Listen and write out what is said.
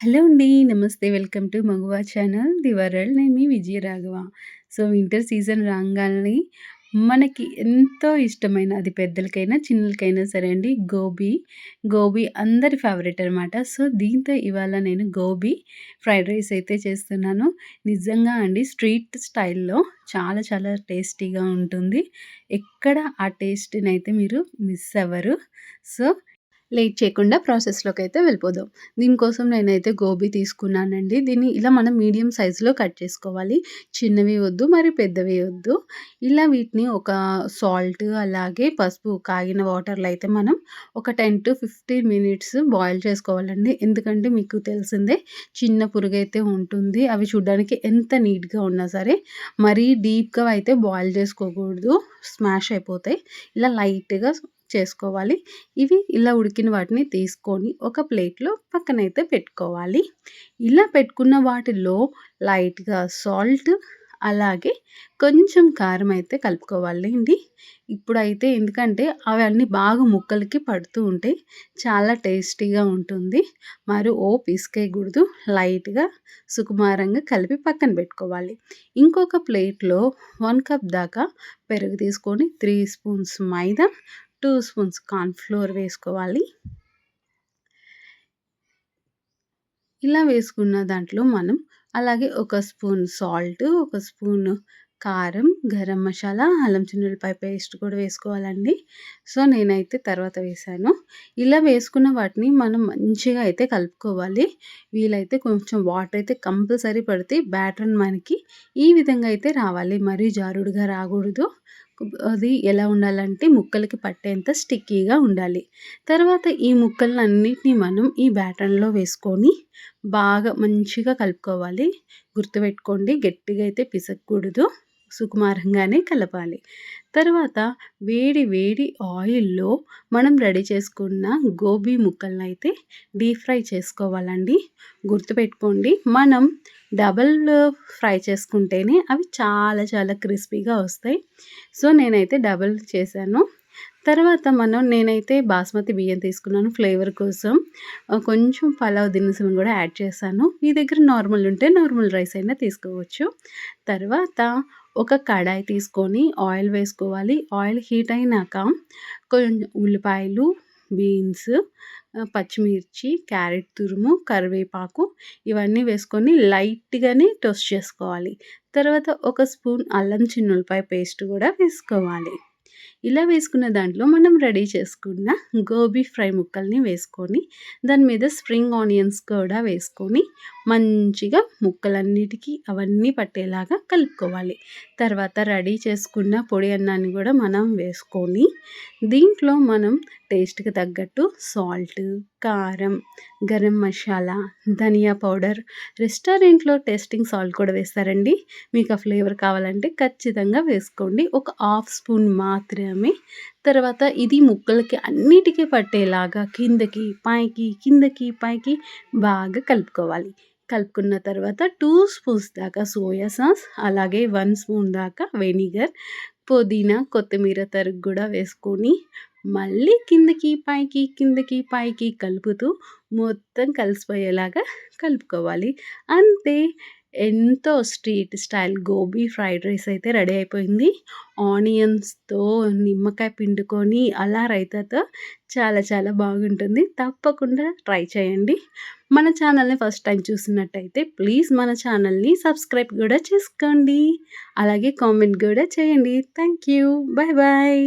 Hello అండి. నమస్తే. Welcome to Maguva channel the world. నేమి Vijayaraghava Vijaya Raghava. So, winter season రాంగాల్నే మనకి ఎంతో ఇష్టమైన అది పెద్దలకైనా, చిన్నలకైనా సరే అండి గోబీ. గోబీ అందరి ఫేవరెట్ అనమాట. సో, దీంతో ఇవాళ నేను గోబీ ఫ్రైడ్ రైస్ అయితే చేస్తున్నాను. నిజంగా అండి స్ట్రీట్ స్టైల్‌లో చాలా చాలా టేస్టీగా ఉంటుంది. ఎక్కడ ఆ టేస్ట్‌నైతే మీరు మిస్ అవ్వరు. సో లేట్ చేయకుండా ప్రాసెస్‌లోకి అయితే వెళ్ళిపోదాం. దీనికోసం నేనైతే గోబీ తీసుకున్నానండి. దీన్ని ఇలా మనం మీడియం సైజులో కట్ చేసుకోవాలి. చిన్నవి వద్దు, మరి పెద్దవి వద్దు. ఇలా వీటిని ఒక సాల్ట్ అలాగే పసుపు కాగిన వాటర్‌లో అయితే మనం ఒక 10-15 మినిట్స్ బాయిల్ చేసుకోవాలండి. ఎందుకంటే మీకు తెలిసిందే చిన్న పురుగు అయితే ఉంటుంది. అవి చూడడానికి ఎంత నీట్‌గా ఉన్నా సరే మరీ డీప్‌గా అయితే బాయిల్ చేసుకోకూడదు. స్మాష్ అయిపోతాయి. ఇలా లైట్‌గా చేసుకోవాలి. ఇవి ఇలా ఉడికిన వాటిని తీసుకొని ఒక ప్లేట్‌లో పక్కనైతే పెట్టుకోవాలి. ఇలా పెట్టుకున్న వాటిలో లైట్‌గా సాల్ట్ అలాగే కొంచెం కారం అయితే కలుపుకోవాలండి. ఇప్పుడైతే ఎందుకంటే అవన్నీ బాగా ముక్కలకి పడుతూ ఉంటాయి. చాలా టేస్టీగా ఉంటుంది. మరి ఓ పిసికేయకూడదు. లైట్‌గా సుకుమారంగా కలిపి పక్కన పెట్టుకోవాలి. ఇంకొక ప్లేట్‌లో వన్ కప్ దాకా పెరుగు తీసుకొని త్రీ స్పూన్స్ మైదా టూ స్పూన్స్ కార్న్ఫ్లోర్ వేసుకోవాలి. ఇలా వేసుకున్న దాంట్లో మనం అలాగే ఒక స్పూన్ సాల్ట్ ఒక స్పూన్ కారం గరం మసాలా అల్లం చిన్నులపాయ పేస్ట్ కూడా వేసుకోవాలండి. సో నేనైతే తర్వాత వేసాను. ఇలా వేసుకున్న వాటిని మనం మంచిగా అయితే కలుపుకోవాలి. వీలైతే కొంచెం వాటర్ అయితే కంపల్సరీ పడితే బ్యాటర్ మనకి ఈ విధంగా అయితే రావాలి. మరీ జారుడుగా రాకూడదు. అది ఎలా ఉండాలంటే ముక్కలకి పట్టేంత స్టిక్కీగా ఉండాలి. తర్వాత ఈ ముక్కలన్నిటిని మనం ఈ బ్యాటర్లో వేసుకొని బాగా మంచిగా కలుపుకోవాలి. గుర్తుపెట్టుకోండి గట్టిగా అయితే పిసకూడదు. సుకుమారంగానే కలపాలి. తర్వాత వేడి వేడి ఆయిల్లో మనం రెడీ చేసుకున్న గోబీ ముక్కలను అయితే డీప్ ఫ్రై చేసుకోవాలండి. గుర్తుపెట్టుకోండి మనం డబల్ ఫ్రై చేసుకుంటేనే అవి చాలా చాలా క్రిస్పీగా వస్తాయి. సో నేనైతే డబల్ చేశాను. తర్వాత మనం నేనైతే బాస్మతి బియ్యం తీసుకున్నాను ఫ్లేవర్ కోసం. కొంచెం పలావ్ దినుసులను కూడా యాడ్ చేశాను. మీ దగ్గర నార్మల్ ఉంటే నార్మల్ రైస్ అయినా తీసుకోవచ్చు. తర్వాత ఒక కడాయి తీసుకొని ఆయిల్ వేసుకోవాలి. ఆయిల్ హీట్ అయినాక కొంచెం ఉల్లిపాయలు బీన్స్ పచ్చిమిర్చి క్యారెట్ తురుము కరివేపాకు ఇవన్నీ వేసుకొని లైట్గానే టోస్ట్ చేసుకోవాలి. తర్వాత ఒక స్పూన్ అల్లం చిన్నులపాయ పేస్ట్ కూడా వేసుకోవాలి. ఇలా వేసుకున్న దాంట్లో మనం రెడీ చేసుకున్న గోబీ ఫ్రై ముక్కల్ని వేసుకొని దాని మీద స్ప్రింగ్ ఆనియన్స్ కూడా వేసుకొని మంచిగా ముక్కలన్నిటికీ అవన్నీ పట్టేలాగా కలుపుకోవాలి. తర్వాత రెడీ చేసుకున్న పొడి అన్నాన్ని కూడా మనం వేసుకొని దీంట్లో మనం టేస్ట్కి తగ్గట్టు సాల్ట్ కారం గరం మసాలా ధనియా పౌడర్ రెస్టారెంట్లో టేస్టింగ్ సాల్ట్ కూడా వేస్తారండి. మీకు ఆ ఫ్లేవర్ కావాలంటే ఖచ్చితంగా వేసుకోండి. ఒక హాఫ్ స్పూన్ మాత్రమే. తర్వాత ఇది ముక్కలకి అన్నిటికీ పట్టేలాగా కిందకి పైకి కిందకి పైకి బాగా కలుపుకోవాలి. కలుపుకున్న తర్వాత టూ స్పూన్స్ దాకా సోయా సాస్ అలాగే వన్ స్పూన్ దాకా వెనిగర్ పుదీనా కొత్తిమీర తరుగు కూడా వేసుకొని మళ్ళీ కిందకి పైకి కిందకి పైకి కలుపుతూ మొత్తం కలిసిపోయేలాగా కలుపుకోవాలి. అంతే ఎంతో street style gobi fried rice అయితే రెడీ అయిపోయింది. ఆనియన్స్తో నిమ్మకాయ పిండుకొని అలా రైతాతో చాలా చాలా బాగుంటుంది. తప్పకుండా ట్రై చేయండి. మన ఛానల్ని ఫస్ట్ టైం చూసినట్టయితే ప్లీజ్ మన ఛానల్ని సబ్స్క్రైబ్ కూడా చేసుకోండి. అలాగే కామెంట్ కూడా చేయండి. Thank you. Bye bye